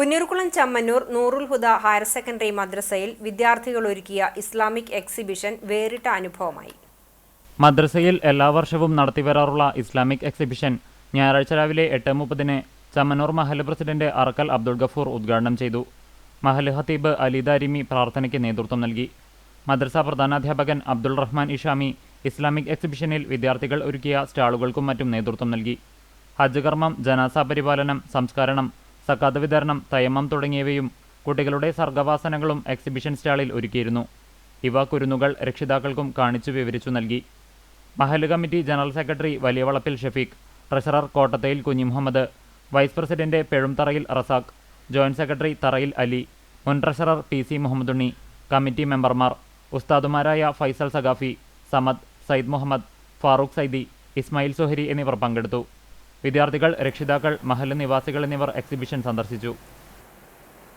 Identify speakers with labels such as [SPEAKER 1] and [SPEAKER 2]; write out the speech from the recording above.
[SPEAKER 1] പുന്നൂർകുളം ചമ്മന്നൂർ നൂറുൽ ഹുദ higher secondary മദ്രസയിൽ വിദ്യാർത്ഥികൾ ഒരുക്കിയ ഇസ്ലാമിക് എക്സിബിഷൻ വേറിട്ട അനുഭവമായി.
[SPEAKER 2] മദ്രസയിൽ എല്ലാ വർഷവും നടത്തിവരാറുള്ള ഇസ്ലാമിക് എക്സിബിഷൻ ഞായറാഴ്ച രാവിലെ എട്ട് മുപ്പതിന് ചമ്മനൂർ മഹൽ പ്രസിഡന്റ് അറക്കൽ അബ്ദുൾ ഗഫൂർ ഉദ്ഘാടനം ചെയ്തു. മഹൽ ഹത്തീബ് അലി ദാരിമി പ്രാർത്ഥനയ്ക്ക് നേതൃത്വം നൽകി. മദ്രസ പ്രധാനാധ്യാപകൻ അബ്ദുൾ റഹ്മാൻ ഇഷാമി ഇസ്ലാമിക് എക്സിബിഷനിൽ വിദ്യാർത്ഥികൾ ഒരുക്കിയ സ്റ്റാളുകൾക്കും മറ്റും നേതൃത്വം നൽകി. ഹജ്ജ് കർമ്മം ജനാസ പരിപാലനം സംസ്കരണം സക്കാത്ത് വിതരണം തയമ്മം തുടങ്ങിയവയും കുട്ടികളുടെ സർഗവാസനകളും എക്സിബിഷൻ സ്റ്റാളിൽ ഒരുക്കിയിരുന്നു. ഇവ കുരുന്നുകൾ രക്ഷിതാക്കൾക്കും കാണിച്ചു വിവരിച്ചു നൽകി. Mahal committee general secretary Valiyavalappil Shafeeq treasurer Kottathayil Kunhi Muhammad vice president Pezhumtharayil Razak joint secretary Tharayil Ali മുൻ treasurer P C Muhammadunni committee മെമ്പർമാർ ഉസ്താദുമാരായ ഫൈസൽ സഖാഫി സമദ് സയ്യിദ് മുഹമ്മദ് ഫാറൂഖ് സൈദി ഇസ്മായിൽ സുഹരി എന്നിവർ പങ്കെടുത്തു. വിദ്യാർത്ഥികൾ രക്ഷിതാക്കൾ മഹല്ല് നിവാസികൾ എന്നിവർ എക്സിബിഷൻ സന്ദർശിച്ചു.